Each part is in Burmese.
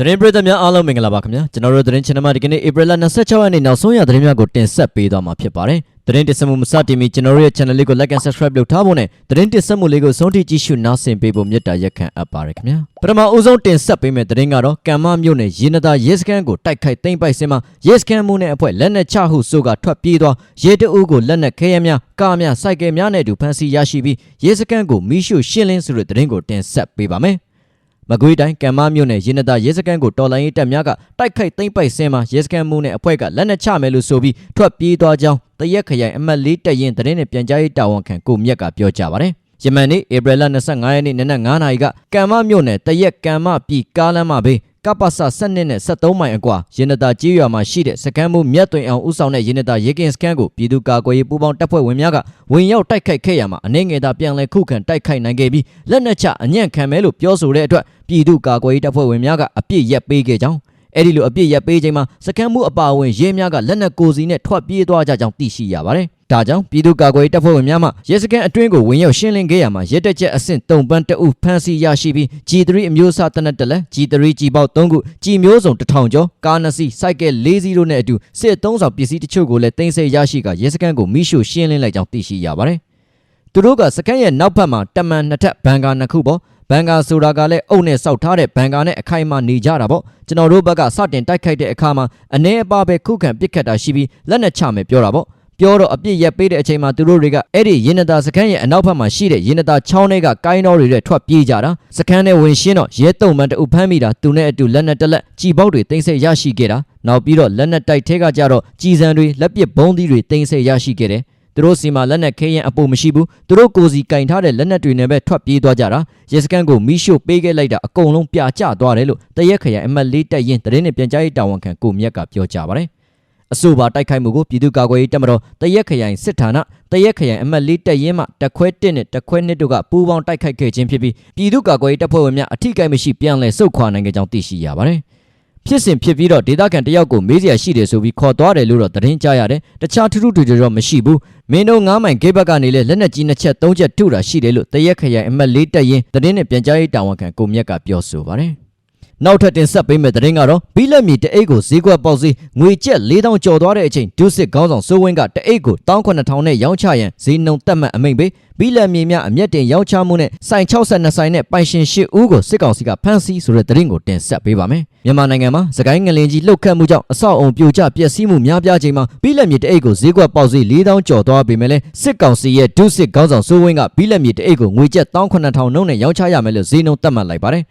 သတင်းပရိသတ်များအားလုံးမင်္ဂလာပါခင်ဗျာကျွန်တော်တို့သတင်း channel မှာဒီကနေ့ April 26ရက်နေ့နောက်ဆုံးရသတင်းများကိုတင်ဆက်ပေးသွားမှာဖြစ်ပါတယ်သတင်းတင်ဆက်မှုမစတင်မီကျွန်တော်တို့ရဲ့ channel လေးကို like and subscribe လုပ်ထားဖို့နဲ့သတင်းတင်ဆက်မှုလေးကိုဆုံးထိကြည့်ရှုနားဆင်ပေးဖို့မေတ္တာရက်ခံအပ်ပါတယ်ခင်ဗျာပထမဦးဆုံးတင်ဆက်ပေးမယ့်သတင်းကတော့ကမ္မမြို့နယ်ရေနသာရဲစခန်းကိုတိုက်ခိုက်သိမ်းပိုက်စင်မှာရဲစခန်းမှုနဲ့အဖွဲ့လက်နက်ချဟုဆိုကထွက်ပြေးသွားရဲတအုပ်ကိုလက်နက်ခဲယမ်းများကားများစိုက်ကယ်များနဲ့အတူဖမ်းဆီးရရှိပြီးရဲစခန်းကိုမိရှုရှင်းလင်းဆိုတဲ့သတင်းကိုတင်ဆက်ပေးပါမယ် မကွေးတိုင်းကံမမြို့နယ်ရင်းနတာရဲစခန်းကိုတော်လိုင်းရေးတပ်များကတိုက်ခိုက်သိမ်းပိုက်ဆင်းမှာရဲစခန်းမှုနဲ့အဖွဲ့ကလက်နက်ချမယ်လို့ဆိုပြီးထွက်ပြေးသွားကြောင်းတရက်ခရိုင်အမှတ်၄တပ်ရင်းသတင်းနဲ့ပြန်ကြားရေးတာဝန်ခံကိုမြက်ကပြောကြားပါတယ်။ယမန်နေ့ဧပြီလ25ရက်နေ့နနက်9နာရီကကံမမြို့နယ်တရက်ကံမပြည်ကားလမ်းမဘေး ကပ္ပစ7နှစ်နဲ့73မိုင်အကွာရင်းနတာကြေးရွာမှာရှိတဲ့စခန်းမှုမြတ်သွင်အောင်ဦးဆောင်တဲ့ရင်းနတာရေကင်စခန်းကိုပြည်သူ့ကာကွယ်ရေးပူးပေါင်းတပ်ဖွဲ့ဝင်များကဝင်ရောက်တိုက်ခိုက်ခဲ့ရမှာအနေငယ်သာပြန်လည်ခုခံတိုက်ခိုက်နိုင်ခဲ့ပြီးလက်နက်ချအညံ့ခံမဲလို့ပြောဆိုတဲ့အတွက်ပြည်သူ့ကာကွယ်ရေးတပ်ဖွဲ့ဝင်များကအပြစ်ရက်ပေးခဲ့ကြောင်း အဲ့ဒီလိုအပြစ်ရက်ပေးချိန်မှာစကမ်းမှုအပါအဝင်ရဲများကလက်နက်ကိုစီနဲ့ထွက်ပြေးသွားကြကြောင်းသိရှိရပါတယ်။ဒါကြောင့်ပြည်သူ့ကာကွယ်ရေးတပ်ဖွဲ့ဝင်များမှရဲစခန်းအတွင်းကိုဝင်ရောက်ရှင်းလင်းခဲ့ရမှာရဲတပ်ချက်အဆင့်3ပန်းတအုပ်ဖမ်းဆီးရရှိပြီး G3 အမျိုးအစားတနက်တလက် G3 G ပေါက်3ခု G မျိုးစုံ1000ကျော်ကားနှစ်စီးစိုက်ကဲ4စီးတို့နဲ့အတူစစ်သုံးဆောင်ပစ္စည်းတချို့ကိုလည်းတင်ဆက်ရရှိကရဲစခန်းကိုမိရှို့ရှင်းလင်းလိုက်ကြောင်းသိရှိရပါတယ်။သူတို့ကစကန်ရဲ့နောက်ဘက်မှာတမန်နှစ်ထပ်ဘန်ကာနှစ်ခုပေါ့ ဘန်ကာဆိုတာကလည်းအုပ်နဲ့စောက်ထားတဲ့ဘန်ကာနဲ့အခိုင်အမာနေကြတာပေါ့ကျွန်တော်တို့ဘက်ကစတင်တိုက်ခိုက်တဲ့အခါမှာအနေအပါပဲခုခံပစ်ခတ်တာရှိပြီးလက်နက်ချမယ်ပြောတာပေါ့ပြောတော့အပြစ်ရက်ပေးတဲ့အချိန်မှာသူတို့တွေကအဲ့ဒီရင်းနတာစခန်းရဲ့အနောက်ဘက်မှာရှိတဲ့ရင်းနတာချောင်းတွေကကိုင်းတော်တွေနဲ့ထွက်ပြေးကြတာစခန်းနဲ့ဝင်ရှင်းတော့ရဲတုံမှန်တူဖမ်းမိတာသူနဲ့အတူလက်နက်တက်လက်ကြီးပေါက်တွေတင်ဆက်ရရှိခဲ့တာနောက်ပြီးတော့လက်နက်တိုက်ထဲကကြတော့ကြီးစံတွေလက်ပစ်ဘုံးသီးတွေတင်ဆက်ရရှိခဲ့တယ် သူတို့စီမှာလက်နက်ခဲရင်အပိုမရှိဘူးသူတို့ကိုစီကင်ထားတဲ့လက်နက်တွေနဲ့ပဲထွက်ပြေးသွားကြတာရဲစခန်းကိုမီးရှို့ပေးခဲ့လိုက်တာအကုန်လုံးပြကျသွားတယ်လို့တရက်ခရိုင်အမှတ်လေးတက်ရင်သတင်းနဲ့ပြန်ကြားရေးတာဝန်ခံကိုမြက်ကပြောကြားပါတယ်အဆိုပါတိုက်ခိုက်မှုကိုပြည်သူ့ကာကွယ်ရေးတပ်မတော်တရက်ခရိုင်စစ်ဌာနတရက်ခရိုင်အမှတ်လေးတက်ရင်မှတခွဲ1နဲ့တခွဲ2တို့ကပူးပေါင်းတိုက်ခိုက်ခဲ့ခြင်းဖြစ်ပြီးပြည်သူ့ကာကွယ်ရေးတပ်ဖွဲ့ဝင်များအထိကိမရှိပြန်လည်ဆုတ်ခွာနိုင်ခဲ့ကြောင်းသိရှိရပါတယ်ဖြစ်စဉ်ဖြစ်ပြီးတော့ဒေသခံတယောက်ကိုမေးစရာရှိတယ်ဆိုပြီးခေါ်သွားတယ်လို့တော့သတင်းကြားရတယ်တခြားထူးထူးထွေထွေတော့မရှိဘူး မင်းတို့9မိုင်ဂိတ်ဘက်ကနေလေလက်နက်ကြီးနှစ်ချက်သုံးချက်ထုတာရှိတယ်လို့တရက်ခရိုင်အမှတ်၄တက်ရင်သတင်းနဲ့ပြန်ကြားရေးတာဝန်ခံကိုမြက်ကပြောဆိုပါတယ် နောက်ထပ်တင်ဆက်ပေးမယ့်သတင်းကတော့ဘီလက်မီတအိတ်ကိုဈေးကွက်ပေါက်စီငွေကျပ်4000ကျော်သွားတဲ့အချိန်ဒုစစ်ခေါင်းဆောင်စိုးဝင်းကတအိတ်ကို18000နဲ့ရောင်းချရန်ဈေးနှုန်းတက်မှတ်အမိန့်ပေးဘီလက်မီများအမျက်တင်ရောင်းချမှုနဲ့စိုင်62ဆိုင်နဲ့ပိုင်ရှင်8ဦးကိုစစ်ကောင်စီကဖမ်းဆီးဆိုတဲ့သတင်းကိုတင်ဆက်ပေးပါမယ်မြန်မာနိုင်ငံမှာစကိုင်းငလင်ကြီးလှုပ်ခတ်မှုကြောင့်အဆောက်အုံပြိုကျပျက်စီးမှုများပြားချိန်မှာဘီလက်မီတအိတ်ကိုဈေးကွက်ပေါက်စီ4000ကျော်သွားပေမဲ့လည်းစစ်ကောင်စီရဲ့ဒုစစ်ခေါင်းဆောင်စိုးဝင်းကဘီလက်မီတအိတ်ကိုငွေကျပ်18000နှုန်းနဲ့ရောင်းချရမယ်လို့ဈေးနှုန်းတက်မှတ်လိုက်ပါတယ်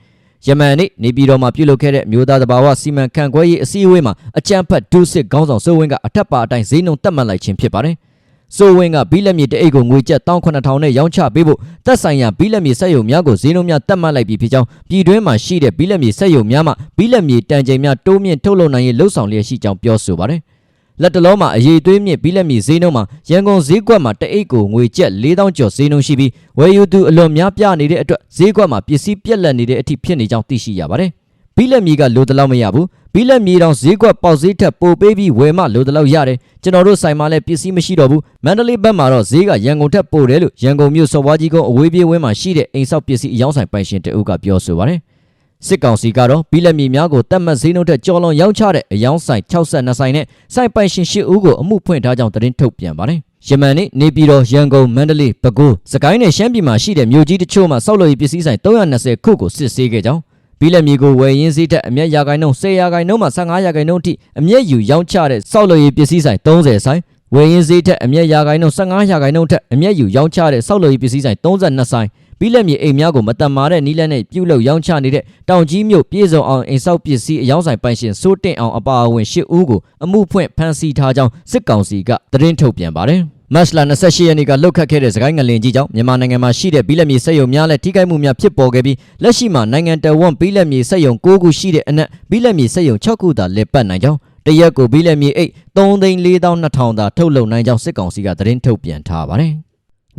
ယမန်နေ့နေပြည်တော်မှာပြုလုပ်ခဲ့တဲ့မြို့သားတဘာဝစီမံခန့်ခွဲရေးအစည်းအဝေးမှာအကြံဖတ်ဒုစစ်ခေါင်းဆောင်စိုးဝင်းကအထက်ပါအတိုင်းဈေးနှုန်းတက်မှတ်လိုက်ခြင်းဖြစ်ပါတယ်။စိုးဝင်းကဘီလက်မြေတအိတ်ကိုငွေကျပ်18000နဲ့ရောင်းချပေးဖို့တက်ဆိုင်ရာဘီလက်မြေစက်ရုံများကိုဈေးနှုန်းများတက်မှတ်လိုက်ပြီးဖြစ်ကြောင်းပြည်တွင်းမှာရှိတဲ့ဘီလက်မြေစက်ရုံများမှဘီလက်မြေတန်ချိန်များတိုးမြင့်ထုတ်လုပ်နိုင်ရေးလှုံ့ဆော်လျက်ရှိကြောင်းပြောဆိုပါတယ်။ လက်တလုံးမှာအရေးသွေးမြင့်ဘီလက်မြေဈေးနှုန်းမှာရန်ကုန်ဈေးကွက်မှာတအိတ်ကိုငွေကျပ်4000ကျော်ဈေးနှုန်းရှိပြီးဝယ်ယူသူအလွန်များပြနေတဲ့အတွက်ဈေးကွက်မှာပစ္စည်းပြက်လက်နေတဲ့အထိဖြစ်နေကြောင်းသိရှိရပါတယ်။ဘီလက်မြေကလိုတလောက်မရဘူးဘီလက်မြေတောင်ဈေးကွက်ပေါက်ဈေးထက်ပိုပေးပြီးဝယ်မှလိုတလောက်ရတယ်ကျွန်တော်တို့ဆိုင်မှာလည်းပစ္စည်းမရှိတော့ဘူးမန္တလေးဘက်မှာတော့ဈေးကရန်ကုန်ထက်ပိုတယ်လို့ရန်ကုန်မြို့စော်ဘွားကြီးကုန်းအဝေးပြေးဝင်းမှာရှိတဲ့အိမ်ဆောက်ပစ္စည်းအယောင်းဆိုင်ပိုင်ရှင်တအုပ်ကပြောဆိုပါတယ် စစ်ကောင်စီကတော့ဘီလက်မြေများကိုတတ်မှတ်ဈေးနှုန်းထက်ကျော်လွန်ရောင်းချတဲ့အယောင်းဆိုင်62ဆိုင်နဲ့စိုက်ပိုင်ရှင်8ဦးကိုအမှုဖွင့်ထားကြောင်းသတင်းထုတ်ပြန်ပါတယ်။ယမန်နေ့နေပြည်တော်ရန်ကုန်မန္တလေးပဲခူးစကိုင်းနဲ့ရှမ်းပြည်မှာရှိတဲ့မြို့ကြီးတချို့မှာစောက်လို့ရေးပစ္စည်းဆိုင်320ခုကိုစစ်ဆေးခဲ့ကြောင်းဘီလက်မြေကိုဝယ်ရင်းစည်းထက်အမျက်ရာခိုင်နှုန်း10ရာခိုင်နှုန်းမှ15ရာခိုင်နှုန်းအထိအမျက်ယူရောင်းချတဲ့စောက်လို့ရေးပစ္စည်းဆိုင်30ဆိုင်ဝယ်ရင်းစည်းထက်အမျက်ရာခိုင်နှုန်း15ရာခိုင်နှုန်းထက်အမျက်ယူရောင်းချတဲ့စောက်လို့ရေးပစ္စည်းဆိုင်32ဆိုင် ပြီးလက်မြေအိမ်များကိုမတမာတဲ့နီးလက်နဲ့ပြုတ်လုရောင်းချနေတဲ့တောင်ကြီးမြို့ပြည်စုံအောင်အိမ်ဆောက်ပစ္စည်းအယောင်းဆိုင်ပိုင်ရှင်စိုးတင့်အောင်အပါအဝင်၈ဦးကိုအမှုဖွင့်ဖမ်းဆီးထားကြောင်းစစ်ကောင်စီကသတင်းထုတ်ပြန်ပါတယ်။မတ်လ28ရက်နေ့ကလှုပ်ခတ်ခဲ့တဲ့စကိုင်းငလင်ကြီးကြောင့်မြန်မာနိုင်ငံမှာရှိတဲ့ဘီလက်မြေစက်ရုံများနဲ့ထိခိုက်မှုများဖြစ်ပေါ်ခဲ့ပြီးလက်ရှိမှာနိုင်ငံတော်ဝန်ဘီလက်မြေစက်ရုံ6ခုရှိတဲ့အနက်ဘီလက်မြေစက်ရုံ6ခုသာလည်ပတ်နိုင်ကြောင်းတရက်ကိုဘီလက်မြေ8 3,400,000သာထုတ်လုပ်နိုင်ကြောင်းစစ်ကောင်စီကသတင်းထုတ်ပြန်ထားပါတယ်။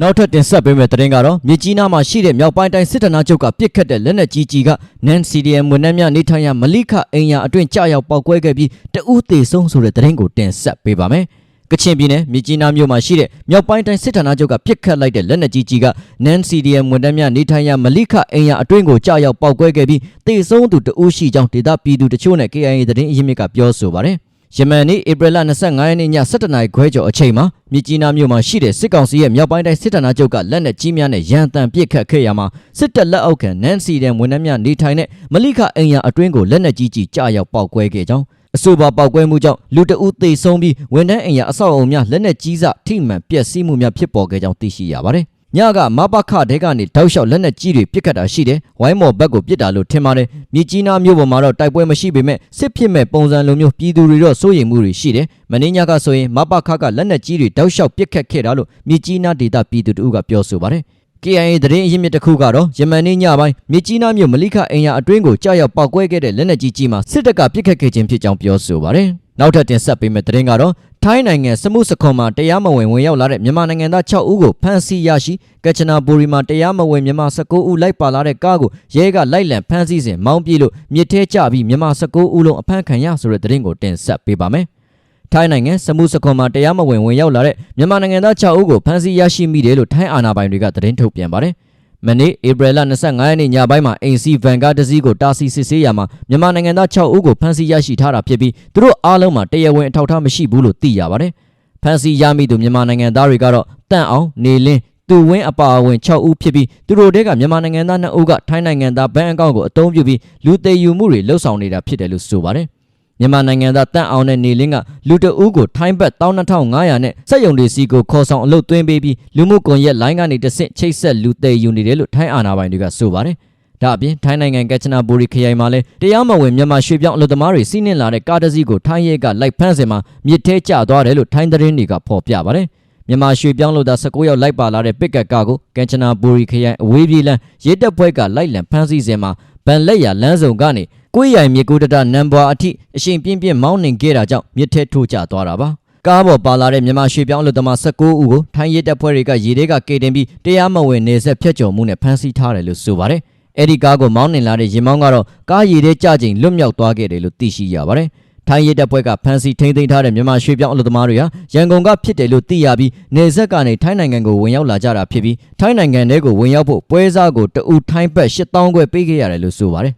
နောက်ထပ်တင်ဆက်ပေးမယ့်သတင်းကတော့မြစ်ကြီးနားမှာရှိတဲ့မြောက်ပိုင်းတိုင်းစစ်ဌာနချုပ်ကပြစ်ခတ်တဲ့လက်နက်ကြီးကြီးကနန် CDM ဝန်ထမ်းများနေထိုင်ရာမလိခအိမ်ယာအတွင်းကြာရောက်ပောက်ကွဲခဲ့ပြီးတဦးသေဆုံးဆိုတဲ့သတင်းကိုတင်ဆက်ပေးပါမယ်။ကချင်ပြည်နယ်မြစ်ကြီးနားမြို့မှာရှိတဲ့မြောက်ပိုင်းတိုင်းစစ်ဌာနချုပ်ကပြစ်ခတ်လိုက်တဲ့လက်နက်ကြီးကြီးကနန် CDM ဝန်ထမ်းများနေထိုင်ရာမလိခအိမ်ယာအတွင်းကိုကြာရောက်ပောက်ကွဲခဲ့ပြီးတေဆုံးသူတဦးရှိကြောင်းဒေသပြည်သူတချို့နဲ့ KIA သတင်းအရင်းမြစ်ကပြောဆိုပါတယ်။ ယမန်နေ့ဧပြီလ25ရက်နေ့ည7:00နာရီခွဲကျော်အချိန်မှာမြစ်ကြီးနားမြို့မှာရှိတဲ့စစ်ကောင်စီရဲ့မြောက်ပိုင်းတိုင်းစစ်ဌာနချုပ်ကလက်နက်ကြီးများနဲ့ရန်တမ်းပစ်ခတ်ခဲ့ရမှာစစ်တပ်လက်အောက်ခံနန်စီဒန်ဝန်ထမ်းများနေထိုင်တဲ့မလိခအိမ်ယာအတွင်းကိုလက်နက်ကြီးကြီးကြာရောက်ပောက်ကွဲခဲ့ကြောင်းအဆိုပါပောက်ကွဲမှုကြောင့်လူတအုပ်သေဆုံးပြီးဝန်ထမ်းအိမ်ယာအဆောက်အအုံများလက်နက်ကြီးစထိမှန်ပျက်စီးမှုများဖြစ်ပေါ်ခဲ့ကြောင်းသိရှိရပါတယ်။ ညကမပခတဲကနေတောက်လျှောက်လက်နက်ကြီးတွေပစ်ခတ်တာရှိတယ်။ဝိုင်းမော်ဘက်ကိုပစ်တာလို့ထင်ပါတယ်။မြကြီးနားမြို့ပေါ်မှာတော့တိုက်ပွဲမရှိပေမဲ့စစ်ဖြစ်မဲ့ပုံစံလိုမျိုးပြည်သူတွေတော့စိုးရိမ်မှုတွေရှိတယ်။မင်းညကဆိုရင်မပခကလက်နက်ကြီးတွေတောက်လျှောက်ပစ်ခတ်ခဲ့တာလို့မြကြီးနားဒေသပြည်သူတို့ကပြောဆိုပါတယ်။ KIA သတင်းအရင်းမြစ်တစ်ခုကတော့ယမန်နေ့ညပိုင်းမြကြီးနားမြို့မလိခအိမ်ယာအတွင်းကိုကြာရောက်ပောက်ကွဲခဲ့တဲ့လက်နက်ကြီးကြီးမှာစစ်တပ်ကပစ်ခတ်ခဲ့ခြင်းဖြစ်ကြောင်းပြောဆိုပါတယ်။နောက်ထပ်တင်ဆက်ပေးမယ့်သတင်းကတော့ ထိုင်းနိုင်ငံစမှုစခွန်မှာတရားမဝင်ဝင်ရောက်လာတဲ့မြန်မာနိုင်ငံသား6ဦးကိုဖမ်းဆီးရရှိကချနာဘူရီမှာတရားမဝင်မြန်မာ19ဦးလိုက်ပါလာတဲ့ကားကိုရဲကလိုက်လံဖမ်းဆီးစဉ်မောင်းပြေးလို့မြစ်ထဲကျပြီးမြန်မာ19ဦးလုံးအဖမ်းခံရဆိုတဲ့သတင်းကိုတင်ဆက်ပေးပါမယ်။ထိုင်းနိုင်ငံစမှုစခွန်မှာတရားမဝင်ဝင်ရောက်လာတဲ့မြန်မာနိုင်ငံသား6ဦးကိုဖမ်းဆီးရရှိမိတယ်လို့ထိုင်းအာဏာပိုင်တွေကသတင်းထုတ်ပြန်ပါတယ်။ မနေ့ဧပြီလ25ရက်နေ့ညပိုင်းမှာအိမ်စီဗန်ကားတစ်စီးကိုတာစီစစ်ဆေးရမှာမြန်မာနိုင်ငံသား6ဦးကိုဖမ်းဆီးရရှိထားတာဖြစ်ပြီးသူတို့အားလုံးမှာတရားဝင်အထောက်အထားမရှိဘူးလို့သိရပါတယ်။ဖမ်းဆီးရမိသူမြန်မာနိုင်ငံသားတွေကတော့တန့်အောင်နေလင်းသူဝင်းအပါအဝင်6ဦးဖြစ်ပြီးသူတို့တဲကမြန်မာနိုင်ငံသား2ဦးကထိုင်းနိုင်ငံသားဘဏ်အကောင့်ကိုအသုံးပြုပြီးလူသေးယူမှုတွေလှုပ်ဆောင်နေတာဖြစ်တယ်လို့ဆိုပါတယ်။ မြန်မာနိုင်ငံသားတန့်အောင်တဲ့နေလင်းကလူတအူးကိုထိုင်းဘတ်12500နဲ့စက်ယုံတွေစီကိုခေါ်ဆောင်အလုပ်သွင်းပေးပြီးလူမှုကွန်ရက်လိုင်းကနေတဆင့်ချိတ်ဆက်လူသေးယူနေတယ်လို့ထိုင်းအာဏာပိုင်တွေကဆိုပါတယ်။ဒါအပြင်ထိုင်းနိုင်ငံကက်ချနာဘူရီခရိုင်မှာလည်းတရားမဝင်မြန်မာရွှေပြောင်းအလုပ်သမားတွေစီးနင်းလာတဲ့ကားတစ်စီးကိုထိုင်းရဲကလိုက်ဖမ်းစင်မှာမြစ်ထဲကျသွားတယ်လို့ထိုင်းသတင်းတွေကဖော်ပြပါတယ်။မြန်မာရွှေပြောင်းလို့သား19ရောက်လိုက်ပါလာတဲ့ပစ်ကတ်ကားကိုကင်ချနာဘူရီခရိုင်အဝေးပြေးလန်းရဲတပ်ဖွဲ့ကလိုက်လံဖမ်းဆီးစဉ်မှာဗန်လက်ရလမ်းစုံကနေ ကိုယ်ရိုင်မြေကူးတတနံပွားအထိအရှင်ပြင်းပြင်းမောင်းနှင်ခဲ့တာကြောင့်မြစ်ထဲထိုးကျသွားတာပါကားပေါ်ပါလာတဲ့မြန်မာရွှေပြောင်းလူသမား19ဦးကိုထိုင်းရဲတပ်ဖွဲ့တွေကရေထဲကကေတင်ပြီးတရားမဝင်နေဆက်ဖျက်ကျော်မှုနဲ့ဖမ်းဆီးထားတယ်လို့ဆိုပါတယ်အဲ့ဒီကားကိုမောင်းနှင်လာတဲ့ရင်မောင်းကတော့ကားရည်ထဲကျချိန်လွတ်မြောက်သွားခဲ့တယ်လို့သိရှိရပါတယ်ထိုင်းရဲတပ်ဖွဲ့ကဖမ်းဆီးထိန်းသိမ်းထားတဲ့မြန်မာရွှေပြောင်းအလုပ်သမားတွေဟာရန်ကုန်ကဖြစ်တယ်လို့သိရပြီးနေဆက်ကနေထိုင်းနိုင်ငံကိုဝင်ရောက်လာကြတာဖြစ်ပြီးထိုင်းနိုင်ငံထဲကိုဝင်ရောက်ဖို့ပွဲစားကိုတအူထိုင်းဘတ်8000ခွဲပေးခဲ့ရတယ်လို့ဆိုပါတယ်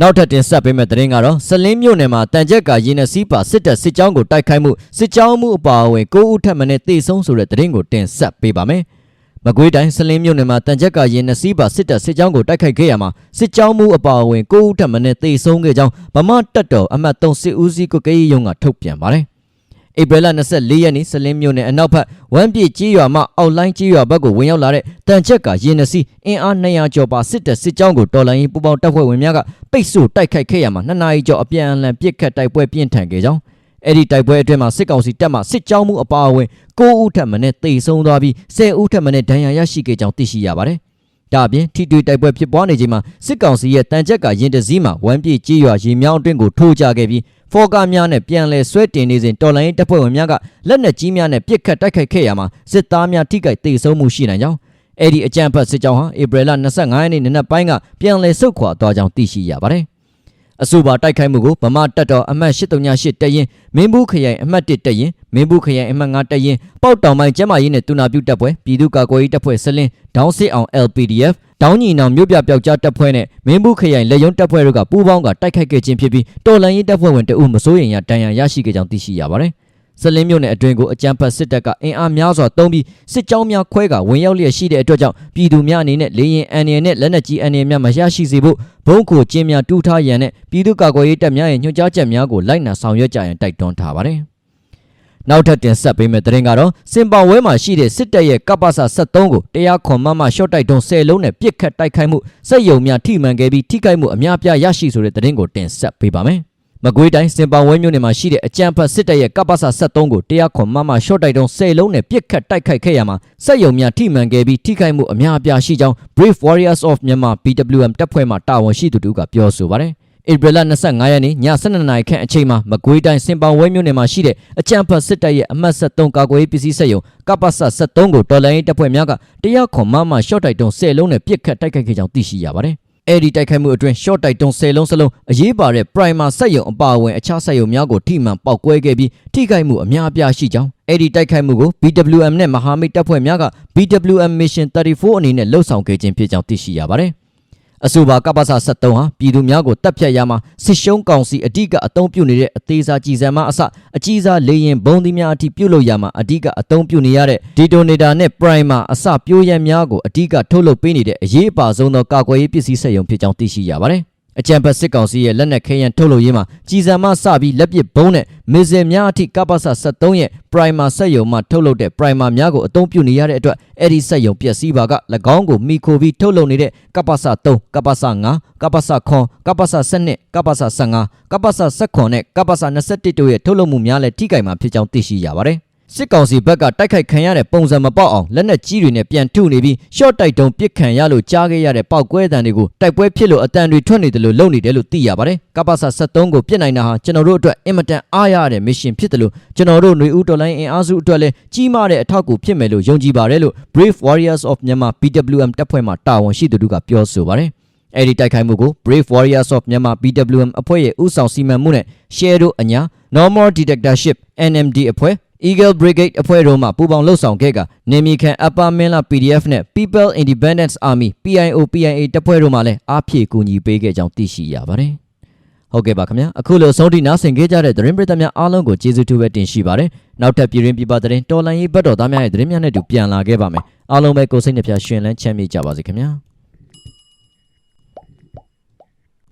နောက်ထပ်တင်ဆက်ပေးမယ့်သတင်းကတော့စလင်းမြို့နယ်မှာတန်ကြက်ကရင်းနဲ့စီးပါစစ်တပ်စစ်ကြောင်းကိုတိုက်ခိုက်မှုစစ်ကြောင်းမှုအပါအဝင်9ဦးထပ်မံနဲ့တေဆုံးဆိုတဲ့သတင်းကိုတင်ဆက်ပေးပါမယ်။မကွေးတိုင်းစလင်းမြို့နယ်မှာတန်ကြက်ကရင်းနဲ့စီးပါစစ်တပ်စစ်ကြောင်းကိုတိုက်ခိုက်ခဲ့ရမှာစစ်ကြောင်းမှုအပါအဝင်9ဦးထပ်မံနဲ့တေဆုံးခဲ့ကြောင်းဗမာတပ်တော်အမှတ်3စစ်ဦးစီးကုကေးရုံးကထုတ်ပြန်ပါတယ်။ ဧပြီလ24ရက်နေ့စလင်းမြို့နယ်အနောက်ဘက်ဝမ်းပြည့်ကြီးရွာမှအောက်လိုင်းကြီးရွာဘက်ကိုဝင်ရောက်လာတဲ့တန်ချက်ကရင်နစီအင်အား200ကျော်ပါစစ်တပ်စစ်ကြောင်းကိုတော်လိုင်းရင်ပူပေါင်းတပ်ဖွဲ့ဝင်များကပိတ်ဆို့တိုက်ခိုက်ခဲ့ရမှာနှစ်နာရီကျော်အပြန်အလှန်ပစ်ခတ်တိုက်ပွဲပြင်းထန်ခဲ့ကြောင်းအဲ့ဒီတိုက်ပွဲအတွင်းမှာစစ်ကောင်စီတပ်မှစစ်ကြောင်းမှုအပါအဝင်9ဦးထပ်မံနဲ့တေဆုံးသွားပြီး10ဦးထပ်မံနဲ့ဒဏ်ရာရရှိခဲ့ကြောင်းသိရှိရပါတယ်။ ဒါအပြင်ထိတွေ့တိုက်ပွဲဖြစ်ပွားနေချိန်မှာစစ်ကောင်စီရဲ့တန်ချက်ကရင်တစည်းမှာဝမ်းပြည့်ကြီးရွာရေမြောင်းအတွင်းကိုထိုးကြခဲ့ပြီးဖော်ကားများနဲ့ပြန်လည်ဆွဲတင်နေစဉ်တော်လိုင်းတပ်ဖွဲ့ဝင်များကလက်နက်ကြီးများနဲ့ပစ်ခတ်တိုက်ခိုက်ခဲ့ရမှာစစ်သားများထိခိုက်ဒေဆုံးမှုရှိနိုင်ကြောင်းအဲ့ဒီအကြံဖတ်စစ်ကြောင်းဟာဧပြီလ25ရက်နေ့နနက်ပိုင်းကပြန်လည်ဆုတ်ခွာသွားကြောင်းသိရှိရပါတယ်။အဆိုပါတိုက်ခိုက်မှုကိုဗမာတပ်တော်အမှတ်838တပ်ရင်မင်းဘူးခရိုင်အမှတ်1တပ်ရင် မင်းဘူးခရိုင်အမှတ်9တပ်ရင်ပေါက်တောင်ပိုင်းကျမ်းမာရေးနဲ့တူနာပြုတပ်ဖွဲ့ပြည်သူ့ကာကွယ်ရေးတပ်ဖွဲ့စလင်းဒေါင်းစစ်အောင် LPDF တောင်းညီနောင်မြို့ပြပျောက်ကြားတပ်ဖွဲ့နဲ့မင်းဘူးခရိုင်လက်ရုံးတပ်ဖွဲ့တို့ကပူးပေါင်းကတိုက်ခိုက်ခဲ့ခြင်းဖြစ်ပြီးတော်လန်ရေးတပ်ဖွဲ့ဝင်တအုပ်မစိုးရိမ်ရတန်ရာရရှိခဲ့ကြောင်းသိရှိရပါတယ်။စလင်းမြို့နယ်အတွင်းကိုအကြမ်းဖက်စစ်တပ်ကအင်အားများစွာတုံးပြီးစစ်ကြောင်းများခွဲကဝင်ရောက်လျက်ရှိတဲ့အတွက်ကြောင့်ပြည်သူများအနေနဲ့လေရင်အန်ရနဲ့လက်နက်ကြီးအန်ရများမရရှိစေဖို့ဘုံကိုကျင်းများတူးထားရန်နဲ့ပြည်သူ့ကာကွယ်ရေးတပ်များရဲ့ညွှန်ကြားချက်များကိုလိုက်နာဆောင်ရွက်ကြရန်တိုက်တွန်းထားပါတယ်။ နောက်ထပ်တင်ဆက်ပေးမယ့်သတင်းကတော့စင်ပောင်ဝဲမှာရှိတဲ့စစ်တပ်ရဲ့ကပ္ပစ73ကိုတရားခွန်မမရှော့တိုက်တုံး10လုံးနဲ့ပြစ်ခတ်တိုက်ခိုက်မှုစက်ယုံများထိမှန်ခဲ့ပြီးထိခိုက်မှုအများပြားရရှိဆိုတဲ့သတင်းကိုတင်ဆက်ပေးပါမယ်။မကွေးတိုင်းစင်ပောင်ဝဲမြို့နယ်မှာရှိတဲ့အကြံဖတ်စစ်တပ်ရဲ့ကပ္ပစ73ကိုတရားခွန်မမရှော့တိုက်တုံး10လုံးနဲ့ပြစ်ခတ်တိုက်ခိုက်ခဲ့ရမှာစက်ယုံများထိမှန်ခဲ့ပြီးထိခိုက်မှုအများပြားရှိကြောင်း Brave Warriors of Myanmar BWM တပ်ဖွဲ့မှတာဝန်ရှိသူတို့ကပြောဆိုပါတယ်။ ဧပြီလ25ရက်နေ့ည12နာရီခန့်အချိန်မှာမကွေးတိုင်းစင်ပောင်ဝဲမြို့နယ်မှာရှိတဲ့အကြံဖတ်စစ်တပ်ရဲ့အမှတ်73ကာကွယ်ရေးပစ္စည်းစက်ရုံကပ္ပစ73ကိုတော်လိုင်းရေးတပ်ဖွဲ့များကတရားခွန်မမရှော့တိုက်တုံး10လုံးနဲ့ပစ်ခတ်တိုက်ခိုက်ခဲ့ကြောင်းသိရှိရပါတယ်အဲ့ဒီတိုက်ခိုက်မှုအတွင်း short တိုက်တုံး10လုံးစလုံးအရေးပါတဲ့ primer စက်ရုံအပါအဝင်အခြားစက်ရုံများကိုထိမှန်ပေါက်ကွဲခဲ့ပြီးထိခိုက်မှုအများအပြားရှိကြောင်းအဲ့ဒီတိုက်ခိုက်မှုကို BWM နဲ့မဟာမိတ်တပ်ဖွဲ့များက BWM Mission 34အနေနဲ့လှုပ်ဆောင်ခဲ့ခြင်းဖြစ်ကြောင်းသိရှိရပါတယ်။ အဆိုပါကပ္ပစ73ဟာပြည်သူများကိုတပ်ဖြတ်ရမှာစစ်ရှုံးကောင်စီအဓိကအုံပြုနေတဲ့အသေးစားကြည်စံမအစအကြီးစားလေရင်ဘုံသီးများအထိပြုတ်လို့ရမှာအဓိကအုံပြုနေရတဲ့ detonator နဲ့ primer အစပြိုးရံများကိုအဓိကထုတ်လုပ်ပေးနေတဲ့အရေးအပါဆုံးသောကာကွယ်ရေးပစ္စည်းစက်ရုံဖြစ်ကြောင်းသိရှိရပါတယ်။ အကြံဖက်စစ်ကောင်စီရဲ့လက်နက်ခဲယံထုတ်လုပ်ရေးမှာကြီးစံမစပြီးလက်ပစ်ဘုံနဲ့မစ်ဇယ်များအထိကပ္ပစ73ရဲ့ primer စက်ရုံမှာထုတ်လုပ်တဲ့ primer များကိုအသုံးပြုနေရတဲ့အတွက်အဲ့ဒီစက်ရုံပျက်စီးပါက၎င်းကိုမိခိုပြီးထုတ်လုပ်နေတဲ့ကပ္ပစ3ကပ္ပစ5ကပ္ပစခွန်ကပ္ပစ12ကပ္ပစ15ကပ္ပစ16နဲ့ကပ္ပစ21တို့ရဲ့ထုတ်လုပ်မှုများလည်းထိခိုက်မှာဖြစ်ကြောင်းသိရှိရပါတယ် စစ်ကောင်စီဘက်ကတိုက်ခိုက်ခံရတဲ့ပုံစံမပေါက်အောင်လက်နက်ကြီးတွေနဲ့ပြန်ထုနေပြီး short တိုက်တုံးပစ်ခံရလို့ကြားခဲ့ရတဲ့ပောက်ကွဲတံတွေကိုတိုက်ပွဲဖြစ်လို့အတန်တွေထွက်နေတယ်လို့လုပ်နေတယ်လို့သိရပါတယ်။ကပ္ပစ73ကိုပြစ်နိုင်တာဟာကျွန်တော်တို့အတွက်အင်မတန်အားရတဲ့ mission ဖြစ်တယ်လို့ကျွန်တော်တို့ຫນွေဦးတော်လိုင်းအင်အားစုအတွက်လည်းကြီးမားတဲ့အထောက်အကူဖြစ်မယ်လို့ယုံကြည်ပါတယ်လို့ Brave Warriors of Myanmar BWM တပ်ဖွဲ့မှတာဝန်ရှိသူတို့ကပြောဆိုပါတယ်။အဲ့ဒီတိုက်ခိုက်မှုကို Brave Warriors of Myanmar BWM အဖွဲ့ရဲ့ဥဆောင်စီမံမှုနဲ့ Share တို့အညာ Normal Detectorship NMD အဖွဲ့ Eagle Brigade အဖွဲ့တို့မှပူးပေါင်းလှုပ်ဆောင်ခဲ့ကနေမီခံ Upper Myanmar PDF နဲ့ People Independence Army PIO PIA တပ်ဖွဲ့တို့မှလည်းအားဖြည့်ကူညီပေးခဲ့ကြောင်းသိရှိရပါတယ်။ဟုတ်ကဲ့ပါခင်ဗျာအခုလိုအဆုံးထိနားဆင်ခဲ့ကြတဲ့သတင်းပရိသတ်များအားလုံးကိုကျေးဇူးတူပဲတင်ရှိပါတယ်။နောက်ထပ်ပြည်ရင်းပြပသတင်းတော်လန်ရေးဘတ်တော်သားများရဲ့သတင်းများနဲ့တူပြန်လာခဲ့ပါမယ်။အားလုံးပဲကိုယ်စိတ်နှပြရှင်လန်းချမ်းမြေ့ကြပါစေခင်ဗျာ။